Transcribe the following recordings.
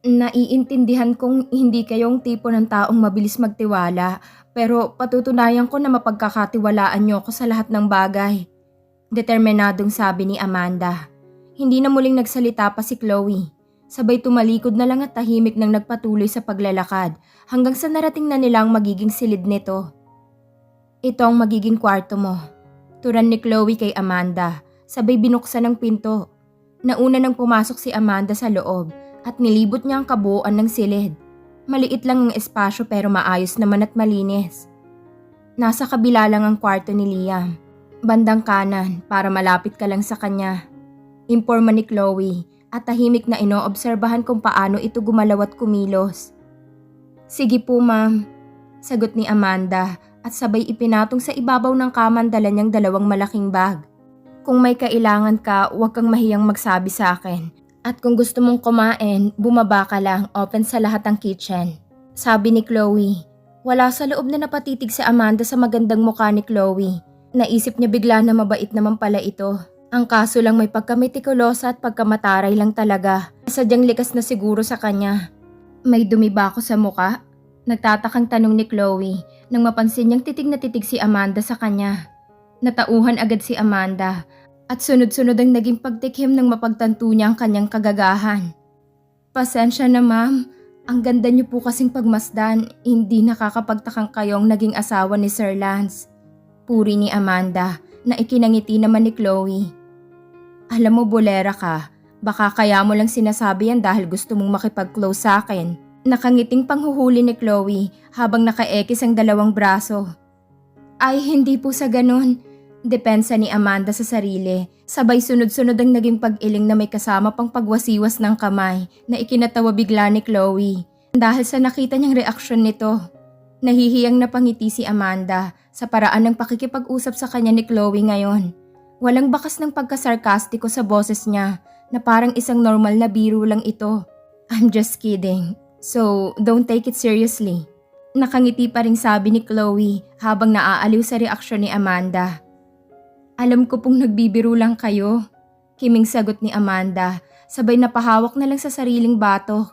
Naiintindihan kong hindi kayong tipo ng taong mabilis magtiwala, pero patutunayan ko na mapagkakatiwalaan niyo ako sa lahat ng bagay. Determinadong sabi ni Amanda. Hindi na muling nagsalita pa si Chloe. Sabay tumalikod na lang at tahimik nang nagpatuloy sa paglalakad hanggang sa narating na nilang magiging silid nito. Ito ang magiging kwarto mo. Turan ni Chloe kay Amanda, sabay binuksan ang pinto. Nauna nang pumasok si Amanda sa loob at nilibot niya ang kabuuan ng silid. Maliit lang ang espasyo pero maayos naman at malinis. Nasa kabila lang ang kwarto ni Liam. Bandang kanan para malapit ka lang sa kanya. Imporma ni Chloe at tahimik na inoobserbahan kung paano ito gumalaw at kumilos. Sige po ma'am, sagot ni Amanda at sabay ipinatong sa ibabaw ng kama ang dala niyang dalawang malaking bag. Kung may kailangan ka, huwag kang mahiyang magsabi sa akin. At kung gusto mong kumain, bumaba ka lang, open sa lahat ang kitchen. Sabi ni Chloe. Wala sa loob na napatitig si Amanda sa magandang mukha ni Chloe. Naisip niya bigla na mabait naman pala ito. Ang kaso lang may pagkametikulosa at pagkamataray lang talaga. Sadyang likas na siguro sa kanya. May dumi ba ako sa muka? Nagtatakang tanong ni Chloe nang mapansin niyang titig na titig si Amanda sa kanya. Natauhan agad si Amanda at sunod-sunod ang naging pagtikim ng mapagtanto niya ang kanyang kagagahan. Pasensya na ma'am, ang ganda niyo po kasing pagmasdan, hindi nakakapagtakang kayong naging asawa ni Sir Lance. Puri ni Amanda na ikinangiti naman ni Chloe. Alam mo bolera ka, baka kaya mo lang sinasabi yan dahil gusto mong makipag-close sa akin. Nakangiting panghuhuli ni Chloe habang nakaekis ang dalawang braso. Ay hindi po sa ganun. Depensa ni Amanda sa sarili. Sabay sunod-sunod ang naging pag-iling na may kasama pang pagwasiwas ng kamay na ikinatawa bigla ni Chloe. Dahil sa nakita niyang reaksyon nito. Nahihiyang napangiti si Amanda sa paraan ng pakikipag-usap sa kanya ni Chloe ngayon. Walang bakas ng pagkasarkastiko sa boses niya na parang isang normal na biro lang ito. I'm just kidding. So, don't take it seriously. Nakangiti pa rin sabi ni Chloe habang naaaliw sa reaksyon ni Amanda. Alam ko pong nagbibiro lang kayo. Kiming sagot ni Amanda, sabay napahawak na lang sa sariling batok.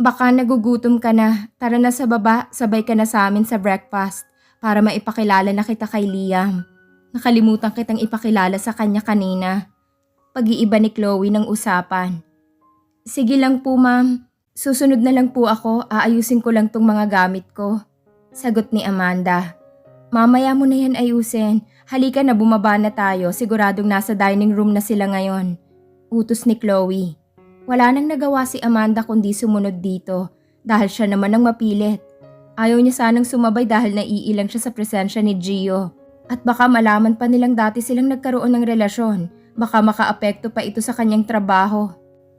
Baka nagugutom ka na, tara na sa baba, sabay ka na sa amin sa breakfast para maipakilala na kita kay Liam. Nakalimutan kitang ipakilala sa kanya kanina. Pag-iiba ni Chloe ng usapan. Sige lang po ma'am, susunod na lang po ako, aayusin ko lang tong mga gamit ko. Sagot ni Amanda. Mamaya mo na yan ayusin. Halika na bumaba na tayo, siguradong nasa dining room na sila ngayon. Utos ni Chloe. Wala nang nagawa si Amanda kundi sumunod dito dahil siya naman ang mapilit. Ayaw niya sanang sumabay dahil naiilang siya sa presensya ni Gio. At baka malaman pa nilang dati silang nagkaroon ng relasyon. Baka makaapekto pa ito sa kanyang trabaho.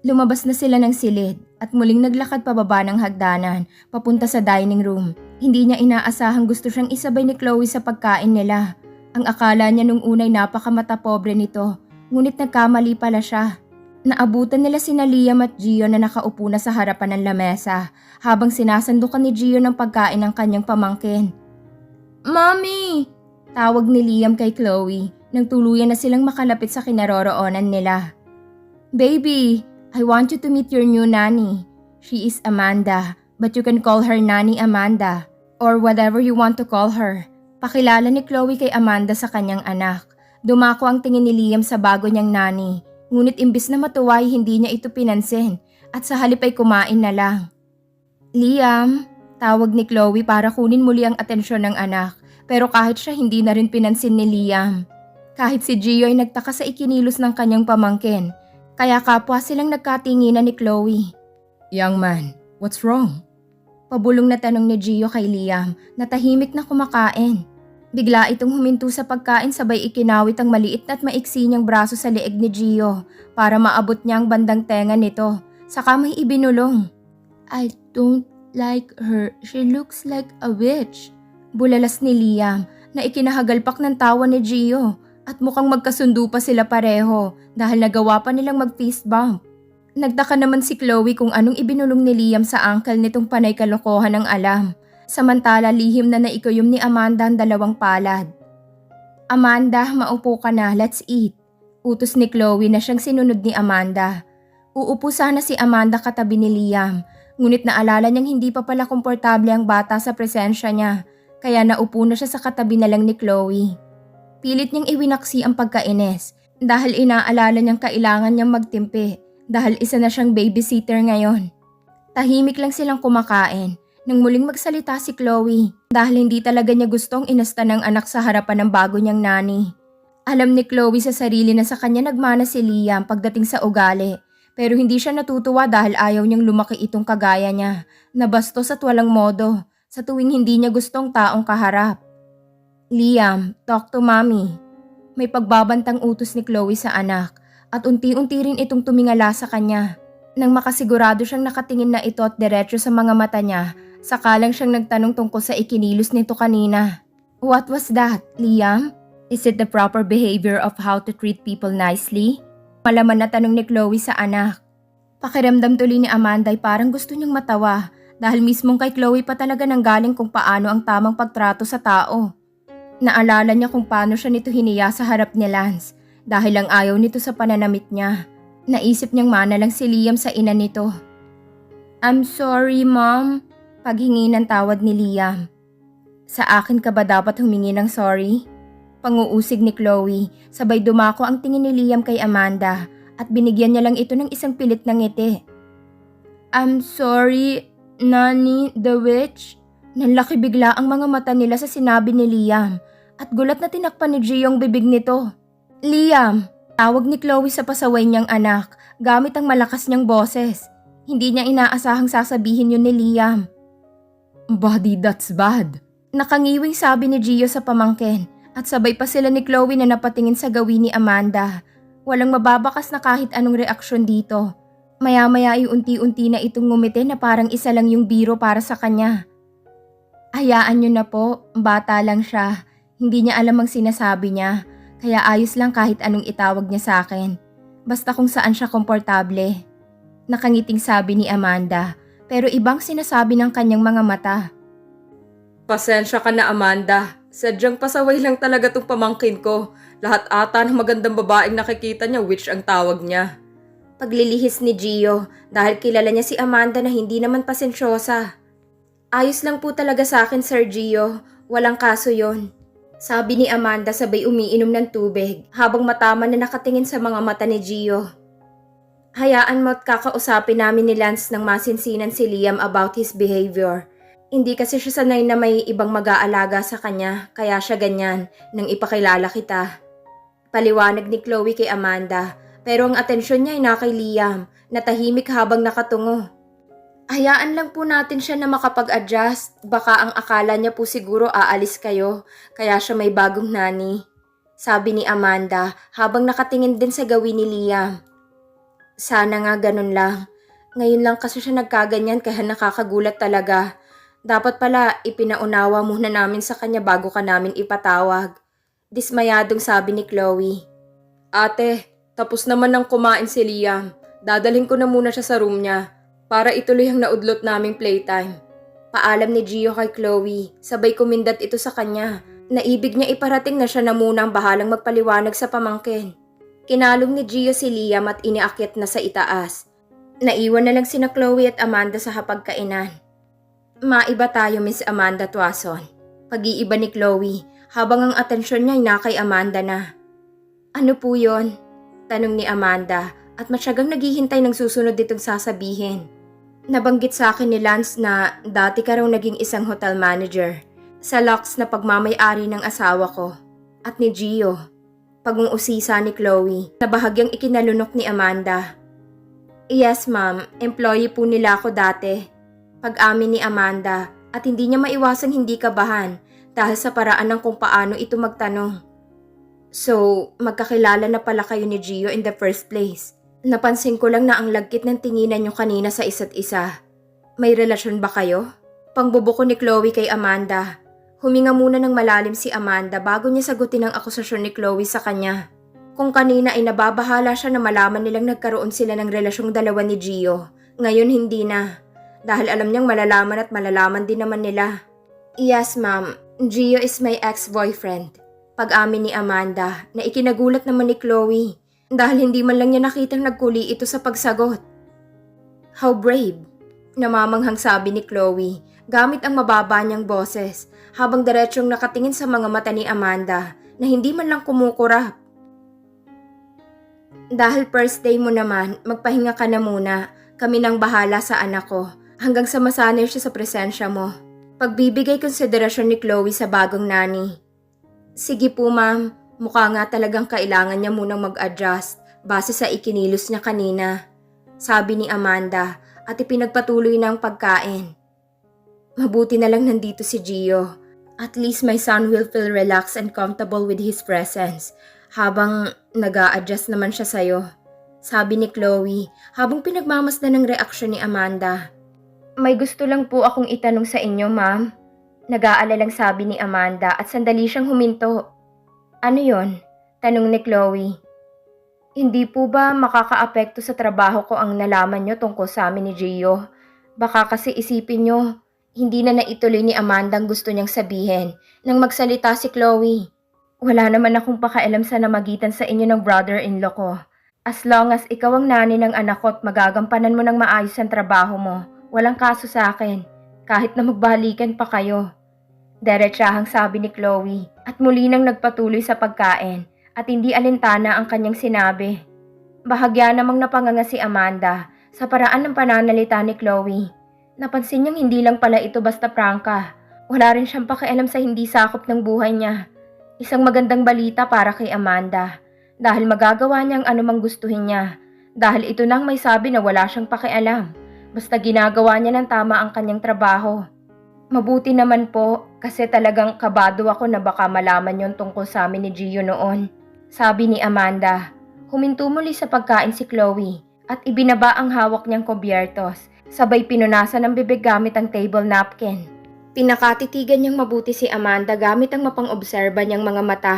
Lumabas na sila ng silid at muling naglakad pababa ng hagdanan papunta sa dining room. Hindi niya inaasahang gusto siyang isabay ni Chloe sa pagkain nila. Ang akala niya nung unay napakamata pobre nito, ngunit nagkamali pala siya. Naabutan nila sina Liam at Gio na nakaupo na sa harapan ng lamesa habang sinasandukan ni Gio ng pagkain ng kanyang pamangkin. Mommy! Tawag ni Liam kay Chloe nang tuluyan na silang makalapit sa kinaroroonan nila. Baby, I want you to meet your new nanny. She is Amanda, but you can call her Nanny Amanda or whatever you want to call her. Pakilala ni Chloe kay Amanda sa kanyang anak. Dumako ang tingin ni Liam sa bago niyang nani. Ngunit imbis na matuwa ay hindi niya ito pinansin at sa halip ay kumain na lang. Liam, tawag ni Chloe para kunin muli ang atensyon ng anak pero kahit siya hindi na rin pinansin ni Liam. Kahit si Gio ay nagtaka sa ikinilos ng kanyang pamangkin kaya kapwa silang nagkatinginan ni Chloe. Young man, what's wrong? Pabulong na tanong ni Gio kay Liam na tahimik na kumakain. Bigla itong huminto sa pagkain sabay ikinawit ang maliit at maiksi niyang braso sa leeg ni Gio para maabot niya ang bandang tenga nito. Saka may ibinulong. I don't like her. She looks like a witch. Bulalas ni Liam na ikinahagalpak ng tawa ni Gio at mukhang magkasundo pa sila pareho dahil nagawa pa nilang mag-fist bump. Nagtaka naman si Chloe kung anong ibinulong ni Liam sa uncle nitong panay kalokohan ng alam. Samantala lihim na naikuyom ni Amanda ang dalawang palad. Amanda, maupo ka na, let's eat. Utos ni Chloe na siyang sinunod ni Amanda. Uupo sana si Amanda katabi ni Liam, ngunit naalala niyang hindi pa pala komportable ang bata sa presensya niya, kaya naupo na siya sa katabi na lang ni Chloe. Pilit niyang iwinaksi ang pagkainis dahil inaalala niyang kailangan niyang magtimpi dahil isa na siyang babysitter ngayon. Tahimik lang silang kumakain nang muling magsalita si Chloe dahil hindi talaga niya gustong inasta ng anak sa harapan ng bago niyang nani. Alam ni Chloe sa sarili na sa kanya nagmana si Liam pagdating sa ugali pero hindi siya natutuwa dahil ayaw niyang lumaki itong kagaya niya na bastos at walang modo sa tuwing hindi niya gustong taong kaharap. Liam, talk to mommy. May pagbabantang utos ni Chloe sa anak at unti-unti rin itong tumingala sa kanya. Nang makasigurado siyang nakatingin na ito at diretso sa mga mata niya, sakalang siyang nagtanong tungkol sa ikinilos nito kanina. What was that, Liam? Is it the proper behavior of how to treat people nicely? Malaman na tanong ni Chloe sa anak. Pakiramdam tuloy ni Amanda ay parang gusto niyang matawa dahil mismong kay Chloe pa talaga nanggaling kung paano ang tamang pagtrato sa tao. Naalala niya kung paano siya nito hiniya sa harap ni Lance dahil lang ayaw nito sa pananamit niya. Naisip niyang mana lang si Liam sa ina nito. I'm sorry, Mom. Paghingi ng tawad ni Liam. Sa akin ka ba dapat humingi ng sorry? Panguusig ni Chloe, sabay dumako ang tingin ni Liam kay Amanda at binigyan niya lang ito ng isang pilit na ngiti. I'm sorry, Nani, the witch. Nanlaki bigla ang mga mata nila sa sinabi ni Liam at gulat na tinakpan ni Gio ang bibig nito. Liam, tawag ni Chloe sa pasaway niyang anak gamit ang malakas niyang boses. Hindi niya inaasahang sasabihin yun ni Liam. Buddy, that's bad. Nakangiwing sabi ni Gio sa pamangkin at sabay pa sila ni Chloe na napatingin sa gawin ni Amanda. Walang mababakas na kahit anong reaksyon dito. Maya-maya ay unti-unti na itong ngumiti na parang isa lang yung biro para sa kanya. Hayaan niyo na po, bata lang siya. Hindi niya alam ang sinasabi niya, kaya ayos lang kahit anong itawag niya sa akin. Basta kung saan siya komportable. Nakangiting sabi ni Amanda, pero ibang sinasabi ng kanyang mga mata. Pasensya ka na Amanda. Sadyang pasaway lang talaga tong pamangkin ko. Lahat ata ng magandang babaeng nakikita niya, which ang tawag niya. Paglilihis ni Gio dahil kilala niya si Amanda na hindi naman pasensyosa. Ayos lang po talaga sa akin, Sir Gio. Walang kaso yon. Sabi ni Amanda sabay umiinom ng tubig habang matama na nakatingin sa mga mata ni Gio. Hayaan mo at kakausapin namin ni Lance ng masinsinan si Liam about his behavior. Hindi kasi siya sanay na may ibang mag-aalaga sa kanya, kaya siya ganyan nang ipakilala kita. Paliwanag ni Chloe kay Amanda, pero ang atensyon niya ay na kay Liam, na tahimik habang nakatungo. Hayaan lang po natin siya na makapag-adjust. Baka ang akala niya po siguro aalis kayo, kaya siya may bagong nani. Sabi ni Amanda habang nakatingin din sa gawin ni Liam. Sana nga ganun lang. Ngayon lang kasi siya nagkaganyan kaya nakakagulat talaga. Dapat pala ipinaunawa muna namin sa kanya bago ka namin ipatawag. Dismayadong sabi ni Chloe. Ate, tapos naman ng kumain si Liam. Dadalhin ko na muna siya sa room niya para ituloy ang naudlot naming playtime. Paalam ni Gio kay Chloe, sabay kumindat ito sa kanya. Naibig niya iparating na siya na muna ang bahalang magpaliwanag sa pamangkin. Kinalong ni Gio si Liam at iniakyat na sa itaas. Naiwan na lang sina Chloe at Amanda sa hapagkainan. Maiba tayo, Miss Amanda Tuason. Pag-iiba ni Chloe, habang ang atensyon niya ay na kay Amanda na. Ano po yon? Tanong ni Amanda at matyagang naghihintay ng susunod ditong sasabihin. Nabanggit sa akin ni Lance na dati ka raw naging isang hotel manager sa Lux na pagmamayari ng asawa ko at ni Gio. Pag-uusisa ni Chloe na bahagyang ikinalunok ni Amanda. Yes ma'am, employee po nila ako dati. Pag-amin ni Amanda at hindi niya maiwasang hindi kabahan dahil sa paraan ng kung paano ito magtanong. So, magkakilala na pala kayo ni Gio in the first place. Napansin ko lang na ang lagkit ng tinginan niyo kanina sa isa't isa. May relasyon ba kayo? Pangbubuko ni Chloe kay Amanda. Huminga muna ng malalim si Amanda bago niya sagutin ang akusasyon ni Chloe sa kanya. Kung kanina ay nababahala siya na malaman nilang nagkaroon sila ng relasyong dalawa ni Gio, ngayon hindi na. Dahil alam niyang malalaman at malalaman din naman nila. Yes ma'am, Gio is my ex-boyfriend. Pag-amin ni Amanda na ikinagulat naman ni Chloe dahil hindi man lang niya nakitang nagkuli ito sa pagsagot. How brave, namamanghang sabi ni Chloe gamit ang mababa niyang boses habang diretsyong nakatingin sa mga mata ni Amanda na hindi man lang kumukurap. Dahil first day mo naman, magpahinga ka na muna. Kami nang bahala sa anak ko hanggang sa masanay siya sa presensya mo. Pagbibigay konsiderasyon ni Chloe sa bagong nani. Sige po ma'am, mukha nga talagang kailangan niya munang mag-adjust base sa ikinilos niya kanina. Sabi ni Amanda at ipinagpatuloy ng pagkain. Mabuti na lang nandito si Gio. At least my son will feel relaxed and comfortable with his presence habang nag adjust naman siya sa'yo. Sabi ni Chloe habang pinagmamasdan ng reaksyon ni Amanda. May gusto lang po akong itanong sa inyo, ma'am. Nag-aalalang sabi ni Amanda at sandali siyang huminto. Ano yon? Tanong ni Chloe. Hindi po ba makakaapekto sa trabaho ko ang nalaman nyo tungkol sa amin ni Gio? Baka kasi isipin nyo, hindi na naituloy ni Amanda ang gusto niyang sabihin nang magsalita si Chloe. Wala naman akong pakialam sa namagitan sa inyo ng brother-in-law ko. As long as ikaw ang nani ng anak ko at magagampanan mo ng maayos ang trabaho mo, walang kaso sa akin, kahit na magbalikan pa kayo. Diretsahang sabi ni Chloe at muli nang nagpatuloy sa pagkain at hindi alintana ang kanyang sinabi. Bahagya namang napanganga si Amanda sa paraan ng pananalita ni Chloe. Napansin niyang hindi lang pala ito basta prangka. Wala rin siyang pakialam sa hindi sakop ng buhay niya. Isang magandang balita para kay Amanda dahil magagawa niyang anumang gustuhin niya dahil ito nang may sabi na wala siyang pakialam. Basta ginagawa niya ng tama ang kanyang trabaho. Mabuti naman po kasi talagang kabado ako na baka malaman yon tungkol sa amin ni Gio noon. Sabi ni Amanda. Huminto muli sa pagkain si Chloe at ibinaba ang hawak niyang kobyertos. Sabay pinunasan ng bibig gamit ang table napkin. Pinakatitigan niyang mabuti si Amanda gamit ang mapang-obserba niyang mga mata.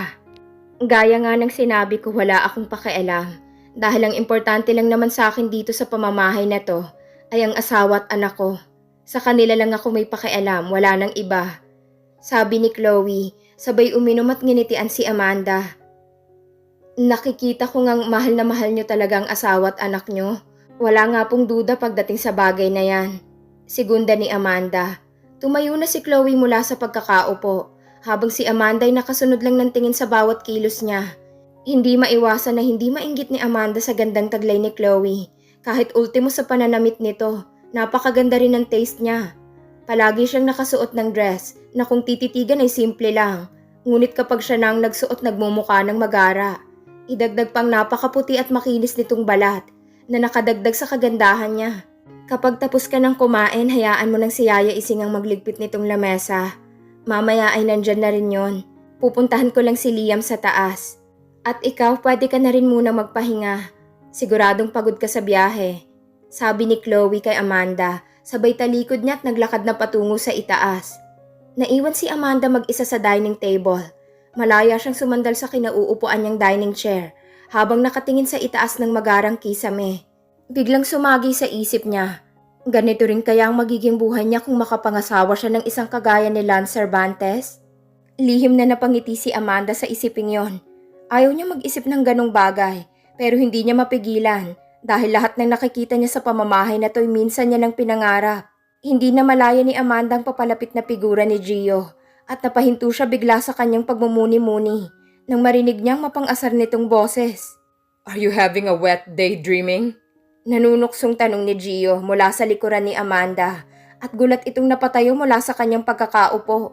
Gaya nga ng sinabi ko wala akong pakialam dahil ang importante lang naman sa akin dito sa pamamahay na to ay ang asawa at anak ko. Sa kanila lang ako may pakialam, wala nang iba. Sabi ni Chloe, sabay uminom at nginitian si Amanda. Nakikita ko ngang mahal na mahal niyo talaga ang asawa at anak niyo. Wala nga pong duda pagdating sa bagay na yan. Segunda ni Amanda. Tumayo na si Chloe mula sa pagkakaupo, habang si Amanda ay nakasunod lang ng tingin sa bawat kilos niya. Hindi maiwasan na hindi mainggit ni Amanda sa gandang taglay ni Chloe. Kahit ultimo sa pananamit nito, napakaganda rin ng taste niya. Palagi siyang nakasuot ng dress na kung tititigan ay simple lang. Ngunit kapag siya nang nagsuot nagmumukha ng magara. Idagdag pang napakaputi at makinis nitong balat na nakadagdag sa kagandahan niya. Kapag tapos ka ng kumain, hayaan mo ng si Yaya Ising ang magligpit nitong lamesa. Mamaya ay nandyan na rin yon. Pupuntahan ko lang si Liam sa taas. At ikaw, pwede ka na rin muna magpahinga. Siguradong pagod ka sa biyahe. Sabi ni Chloe kay Amanda, sabay talikod niya at naglakad na patungo sa itaas. Naiwan si Amanda mag-isa sa dining table. Malaya siyang sumandal sa kinauupuan niyang dining chair habang nakatingin sa itaas ng magarang kisame. Biglang sumagi sa isip niya. Ganito rin kaya ang magiging buhay niya kung makapangasawa siya ng isang kagaya ni Lance Cervantes? Lihim na napangiti si Amanda sa isiping yon. Ayaw niya mag-isip ng ganong bagay, pero hindi niya mapigilan dahil lahat ng nakikita niya sa pamamahay na to'y minsan niya nang pinangarap. Hindi na malaya ni Amanda ang papalapit na figura ni Gio at napahinto siya bigla sa kanyang pagmumuni-muni nang marinig niyang mapang-asar nitong boses. Are you having a wet day dreaming? Nanunuksong tanong ni Gio mula sa likuran ni Amanda at gulat itong napatayo mula sa kanyang pagkakaupo.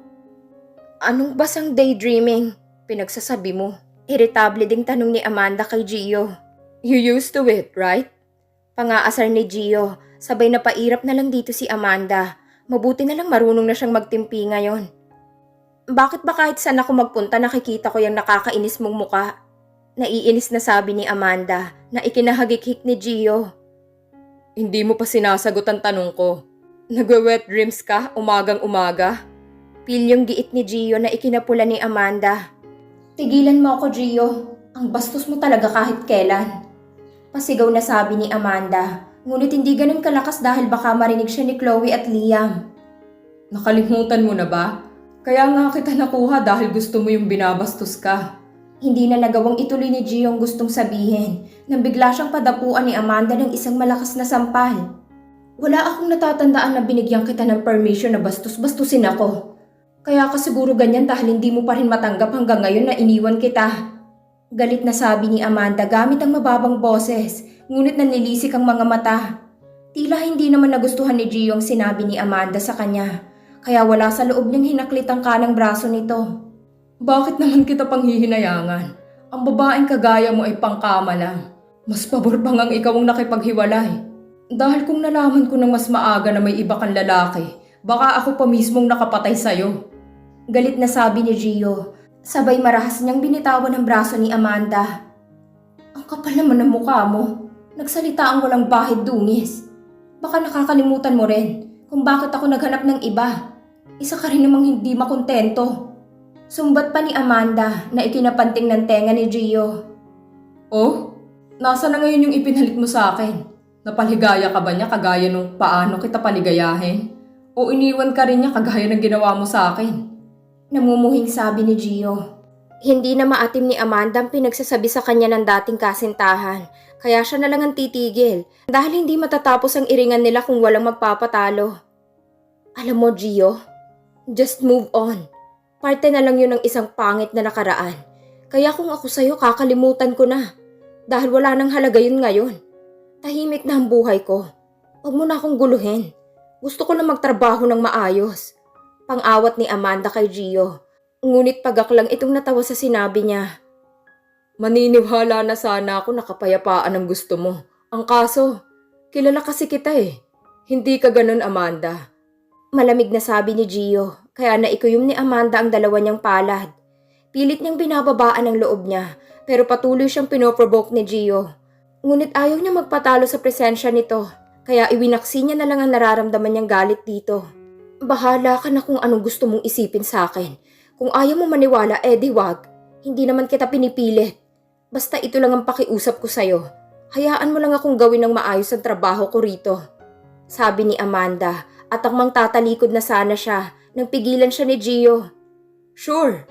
Anong basang daydreaming? Pinagsasabi mo. Irritable ding tanong ni Amanda kay Gio. You used to it, right? Pangaasar ni Gio, sabay na pairap na lang dito si Amanda. Mabuti na lang marunong na siyang magtimpi ngayon. Bakit ba kahit saan ako magpunta nakikita ko yung nakakainis mong muka? Naiinis na sabi ni Amanda na ikinahagik-hik ni Gio. Hindi mo pa sinasagot ang tanong ko. Nagwe-wet dreams ka umagang umaga? Pilyong giit ni Gio na ikinapula ni Amanda. Tigilan mo ako, Gio. Ang bastos mo talaga kahit kailan. Pasigaw na sabi ni Amanda. Ngunit hindi ganun kalakas dahil baka marinig siya ni Chloe at Liam. Nakalimutan mo na ba? Kaya nga kita nakuha dahil gusto mo yung binabastos ka. Hindi na nagawang ituloy ni Gio ang gustong sabihin nang bigla siyang padapuan ni Amanda ng isang malakas na sampal. Wala akong natatandaan na binigyan kita ng permission na bastos-bastusin ako. Kaya ka siguro ganyan dahil hindi mo pa rin matanggap hanggang ngayon na iniwan kita. Galit na sabi ni Amanda gamit ang mababang boses, ngunit nanilisik ang mga mata. Tila hindi naman nagustuhan ni Gio ang sinabi ni Amanda sa kanya, kaya wala sa loob niyang hinaklit ang kanang braso nito. Bakit naman kita panghihinayangan? Ang babaeng kagaya mo ay pangkama lang. Mas pabor pa ngang ikaw ang nakipaghiwalay. Dahil kung nalaman ko ng mas maaga na may iba kang lalaki, baka ako pa mismong nakapatay sa'yo. Galit na sabi ni Gio. Sabay marahas niyang binitawan ang braso ni Amanda. Ang kapal naman ng mukha mo. Nagsalita ang walang bahid dungis. Baka nakakalimutan mo rin kung bakit ako naghanap ng iba. Isa ka rin namang hindi makontento. Sumbat pa ni Amanda na ikinapanting ng tenga ni Gio. Oh, nasa na ngayon yung ipinhalit mo sa akin? Napaligaya ka ba niya kagaya nung paano kita paligayahin? O iniwan ka rin niya kagaya ng ginawa mo sa akin? Namumuhing sabi ni Gio. Hindi na maatim ni Amanda ang pinagsasabi sa kanya ng dating kasintahan, kaya siya na lang ang titigil dahil hindi matatapos ang iringan nila kung walang magpapatalo. Alam mo, Gio, just move on. Parte na lang yun ng isang pangit na nakaraan. Kaya kung ako sa'yo, kakalimutan ko na. Dahil wala nang halaga yun ngayon. Tahimik na ang buhay ko. Huwag mo na akong guluhin. Gusto ko na magtrabaho ng maayos. Pang-awat ni Amanda kay Gio. Ngunit pagaklang itong natawa sa sinabi niya. Maniniwala na sana ako na kapayapaan ang gusto mo. Ang kaso, kilala kasi kita eh. Hindi ka ganun, Amanda. Malamig na sabi ni Gio, kaya naikuyom ni Amanda ang dalawa niyang palad. Pilit niyang binababaan ang loob niya, pero patuloy siyang pinoprovoke ni Gio. Ngunit ayaw niya magpatalo sa presensya nito, kaya iwinaksi niya na lang ang nararamdaman niyang galit dito. Bahala ka na kung anong gusto mong isipin sa akin. Kung ayaw mo maniwala, eh di wag. Hindi naman kita pinipilit. Basta ito lang ang pakiusap ko sa'yo. Hayaan mo lang akong gawin ng maayos ang trabaho ko rito. Sabi ni Amanda at akmang tatalikod na sana siya nang pigilan siya ni Gio. Sure,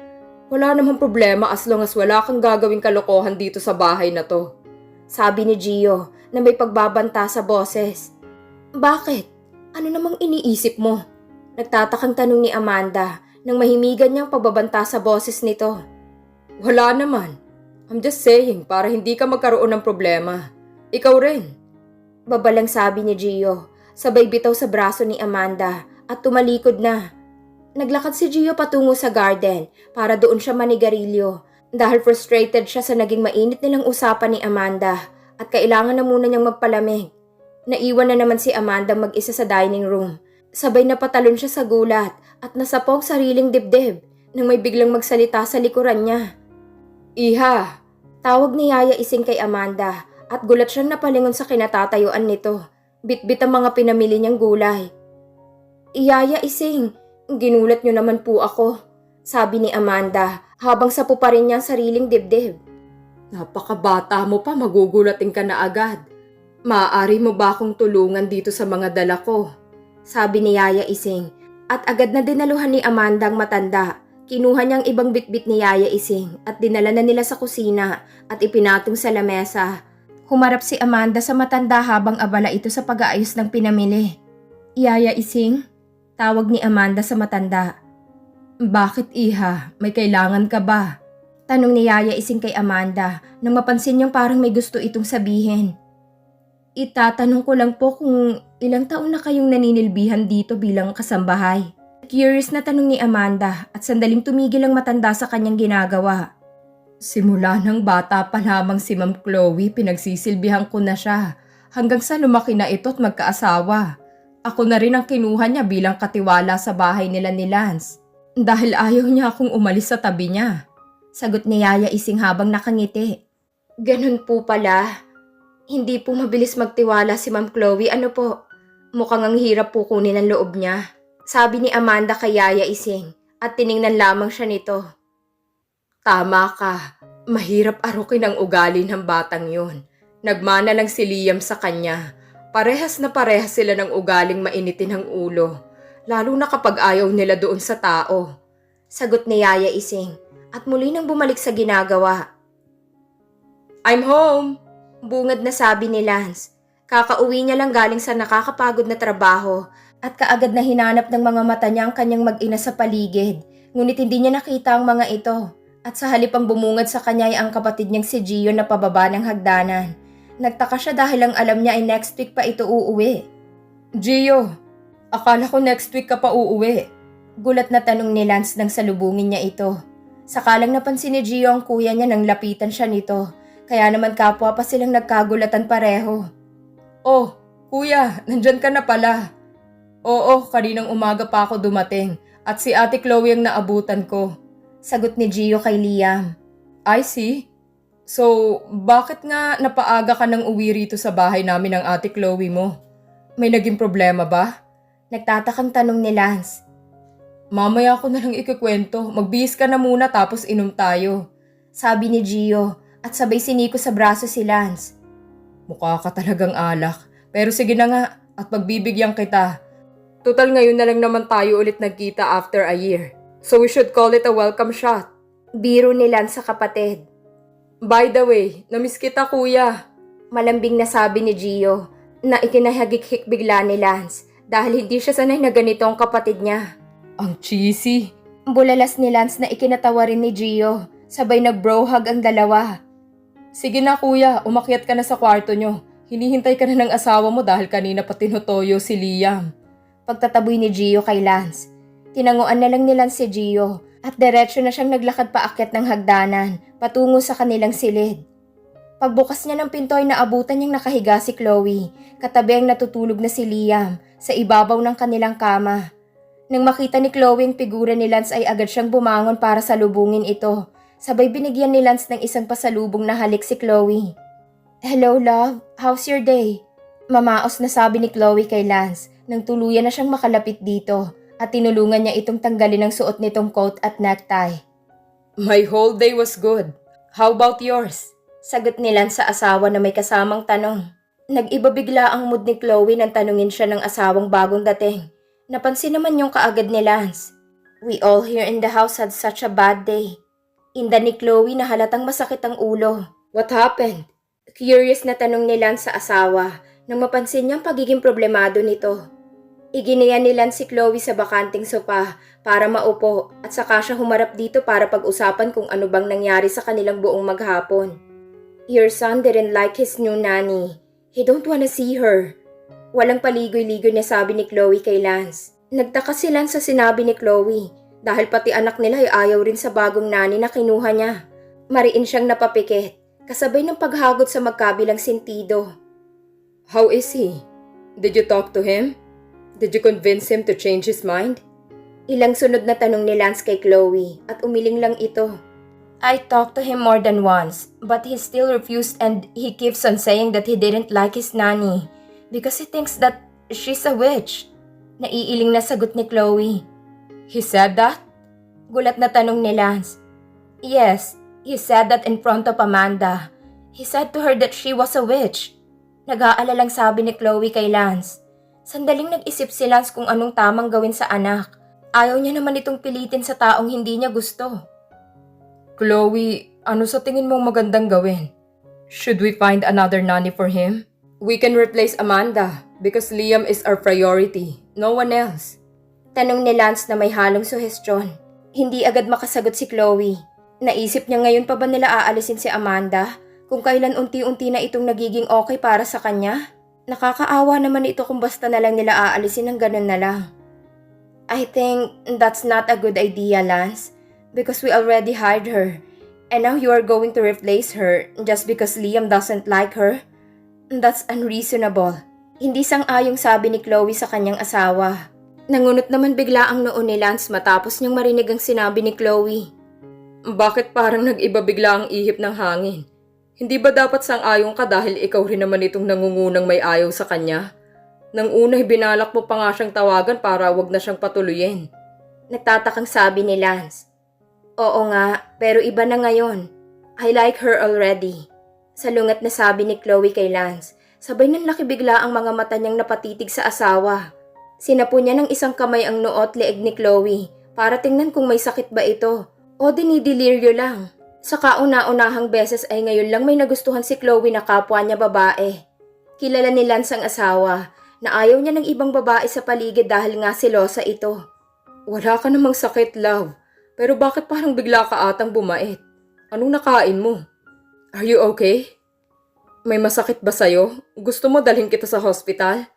wala namang problema as long as wala kang gagawing kalokohan dito sa bahay na to. Sabi ni Gio na may pagbabanta sa boses. Bakit? Ano namang iniisip mo? Nagtatakang tanong ni Amanda nang mahimigan niyang pagbabanta sa boses nito. Wala naman. I'm just saying para hindi ka magkaroon ng problema. Ikaw rin. Babalang sabi ni Gio, sabay bitaw sa braso ni Amanda at tumalikod na. Naglakad si Gio patungo sa garden para doon siya manigarilyo dahil frustrated siya sa naging mainit nilang usapan ni Amanda at kailangan na muna niyang magpalamig. Naiwan na naman si Amanda mag-isa sa dining room. Sabay na patalon siya sa gulat at nasapong sariling dibdib nang may biglang magsalita sa likuran niya. Iha, tawag ni Yaya ising kay Amanda at gulat siyang napalingon sa kinatatayuan nito. Bitbit ang mga pinamili niyang gulay. Iyaya ising, ginulat niyo naman po ako, sabi ni Amanda habang sapo pa rin niya ang sariling dibdib. Napakabata mo pa, magugulating ka na agad. Maaari mo ba akong tulungan dito sa mga dala ko? Sabi ni Yaya Ising at agad na dinaluhan ni Amanda ang matanda. Kinuha niyang ibang bitbit ni Yaya Ising at dinala na nila sa kusina at ipinatong sa lamesa. Humarap si Amanda sa matanda habang abala ito sa pag-aayos ng pinamili. Yaya Ising, tawag ni Amanda sa matanda. Bakit iha? May kailangan ka ba? Tanong ni Yaya Ising kay Amanda nang mapansin niyang parang may gusto itong sabihin. Itatanong ko lang po kung ilang taon na kayong naninilbihan dito bilang kasambahay. Curious na tanong ni Amanda at sandaling tumigil ang matanda sa kanyang ginagawa. Simula ng bata pa lamang si Ma'am Chloe, pinagsisilbihan ko na siya. Hanggang sa lumaki na ito at magkaasawa. Ako na rin ang kinuha niya bilang katiwala sa bahay nila ni Lance. Dahil ayaw niya akong umalis sa tabi niya. Sagot ni Yaya ising habang nakangiti. Ganun po pala. Hindi po mabilis magtiwala si Ma'am Chloe. Ano po? Mukhang ang hirap po kunin ang loob niya. Sabi ni Amanda kay Yaya Ising at tiningnan lamang siya nito. Tama ka. Mahirap arukin ang ugali ng batang yun. Nagmana lang si Liam sa kanya. Parehas na parehas sila ng ugaling mainitin ang ulo. Lalo na kapag ayaw nila doon sa tao. Sagot ni Yaya Ising at muli nang bumalik sa ginagawa. I'm home! Bungad na sabi ni Lance. Kakauwi niya lang galing sa nakakapagod na trabaho at kaagad na hinanap ng mga mata niya ang kanyang mag-ina sa paligid. Ngunit hindi niya nakita ang mga ito. At sa halip ang bumungad sa kanya ay ang kapatid niyang si Gio na pababa ng hagdanan. Nagtaka siya dahil ang alam niya ay next week pa ito uuwi. Gio, akala ko next week ka pa uuwi. Gulat na tanong ni Lance nang salubungin niya ito. Sakalang napansin ni Gio ang kuya niya nang lapitan siya nito. Kaya naman kapwa pa silang nagkagulatan pareho. Oh, kuya, nandyan ka na pala. Oo, kaninang umaga pa ako dumating at si Ate Chloe ang naabutan ko. Sagot ni Gio kay Liam. I see. So, bakit nga napaaga ka nang uwi rito sa bahay namin ng Ate Chloe mo? May naging problema ba? Nagtatakang tanong ni Lance. Mamaya ko na lang ikikwento. Magbihis ka na muna tapos inom tayo. Sabi ni Gio at sabay siniko sa braso si Lance. Mukha ka talagang alak. Pero sige na nga at pagbibigyan kita. Total ngayon na lang naman tayo ulit nagkita after a year. So we should call it a welcome shot. Biro ni Lance sa kapatid. By the way, namiss kita kuya. Malambing na sabi ni Gio na ikinahagik-hik bigla ni Lance dahil hindi siya sanay na ganito ang kapatid niya. Ang cheesy. Bulalas ni Lance na ikinatawa rin ni Gio. Sabay nag-bro hug ang dalawa. Sige na kuya, umakyat ka na sa kwarto nyo. Hinihintay ka na ng asawa mo dahil kanina pa tinutoyo si Liam. Pagtataboy ni Gio kay Lance. Tinanguan na lang ni Lance si Gio at diretsyo na siyang naglakad paakyat ng hagdanan patungo sa kanilang silid. Pagbukas niya ng pinto ay naabutan niyang nakahiga si Chloe, katabi ang natutulog na si Liam sa ibabaw ng kanilang kama. Nang makita ni Chloe ang figura ni Lance ay agad siyang bumangon para salubungin ito. Sabay binigyan ni Lance ng isang pasalubong na halik si Chloe. Hello love, how's your day? Mamaos na sabi ni Chloe kay Lance nang tuluyan na siyang makalapit dito at tinulungan niya itong tanggalin ang suot nitong coat at necktie. My whole day was good. How about yours? Sagot ni Lance sa asawa na may kasamang tanong. Nag-iba bigla ang mood ni Chloe nang tanungin siya ng asawang bagong dating. Napansin naman yung kaagad ni Lance. We all here in the house had such a bad day. Inda ni Chloe na halatang masakit ang ulo. What happened? Curious na tanong ni Lance sa asawa nang mapansin niyang pagiging problemado nito. Iginiyan ni Lance si Chloe sa bakanting sopa para maupo at saka siya humarap dito para pag-usapan kung ano bang nangyari sa kanilang buong maghapon. Your son didn't like his new nanny. He don't wanna see her. Walang paligoy-ligoy na sabi ni Chloe kay Lance. Nagtaka si Lance sa sinabi ni Chloe dahil pati anak nila ay ayaw rin sa bagong nani na kinuha niya. Mariin siyang napapikit, kasabay ng paghagod sa magkabilang sentido. How is he? Did you talk to him? Did you convince him to change his mind? Ilang sunod na tanong ni Lance kay Chloe at umiling lang ito. I talked to him more than once, but he still refused and he keeps on saying that he didn't like his nanny because he thinks that she's a witch. Naiiling na sagot ni Chloe. He said that? Gulat na tanong ni Lance. Yes, he said that in front of Amanda. He said to her that she was a witch. Nag-aalalang sabi ni Chloe kay Lance. Sandaling nag-isip si Lance kung anong tamang gawin sa anak. Ayaw niya naman itong pilitin sa taong hindi niya gusto. Chloe, ano sa tingin mong magandang gawin? Should we find another nanny for him? We can replace Amanda because Liam is our priority. No one else. Tanong ni Lance na may halong suhestyon. Hindi agad makasagot si Chloe. Naisip niya ngayon pa ba nila aalisin si Amanda? Kung kailan unti-unti na itong nagiging okay para sa kanya? Nakakaawa naman ito kung basta na lang nila aalisin ng ganun na lang. I think that's not a good idea, Lance. Because we already hired her. And now you are going to replace her just because Liam doesn't like her? That's unreasonable. Hindi sang-ayong sabi ni Chloe sa kanyang asawa. Nangunot naman bigla ang noon ni Lance matapos niyang marinig ang sinabi ni Chloe. Bakit parang nag-iba bigla ang ihip ng hangin? Hindi ba dapat sang-ayon ka dahil ikaw rin naman itong nangungunang may ayaw sa kanya? Nang una'y binalak mo pa nga siyang tawagan para wag na siyang patuloyin. Nagtatakang sabi ni Lance. Oo nga, pero iba na ngayon. I like her already. Salungat na sabi ni Chloe kay Lance. Sabay nang nakibigla ang mga mata niyang napatitig sa asawa. Sinapo niya ng isang kamay ang noot leeg ni Chloe para tingnan kung may sakit ba ito O dinidiliryo lang. Sa kauna-unahang beses ay ngayon lang may nagustuhan si Chloe na kapwa niya babae. Kilala ni Lance ang asawa na ayaw niya ng ibang babae sa paligid dahil nga silosa ito. Wala ka namang sakit, love. Pero bakit parang bigla ka atang bumait? Anong nakain mo? Are you okay? May masakit ba sa'yo? Gusto mo dalhin kita sa hospital?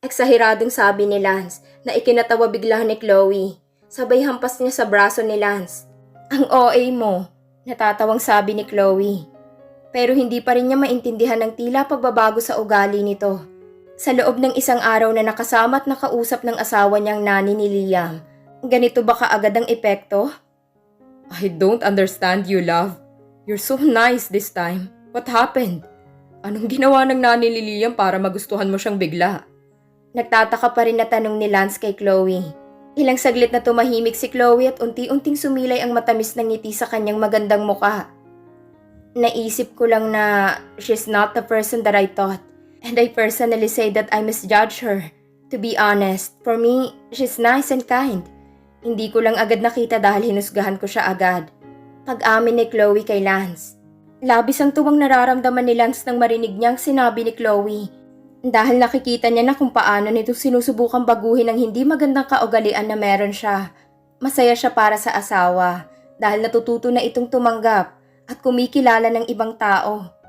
Eksahiradong sabi ni Lance na ikinatawa bigla ni Chloe. Sabay hampas niya sa braso ni Lance. Ang OA mo, natatawang sabi ni Chloe. Pero hindi pa rin niya maintindihan ng tila pagbabago sa ugali nito. Sa loob ng isang araw na nakasama at nakausap ng asawa niyang nani ni Liam, ganito ba kaagad ang epekto? I don't understand you, love. You're so nice this time. What happened? Anong ginawa ng nani ni Liam para magustuhan mo siyang bigla? Nagtataka pa rin na tanong ni Lance kay Chloe. Ilang saglit na tumahimik si Chloe at unti-unting sumilay ang matamis ng ngiti sa kanyang magandang muka. Naisip ko lang na she's not the person that I thought. And I personally say that I misjudge her. To be honest, for me, she's nice and kind. Hindi ko lang agad nakita dahil hinusgahan ko siya agad. Pag-amin ni Chloe kay Lance. Labis ang tuwang nararamdaman ni Lance nang marinig niyang sinabi ni Chloe dahil nakikita niya na kung paano nito sinusubukang baguhin ang hindi magandang kaugalian na meron siya. Masaya siya para sa asawa dahil natututo na itong tumanggap at kumikilala ng ibang tao.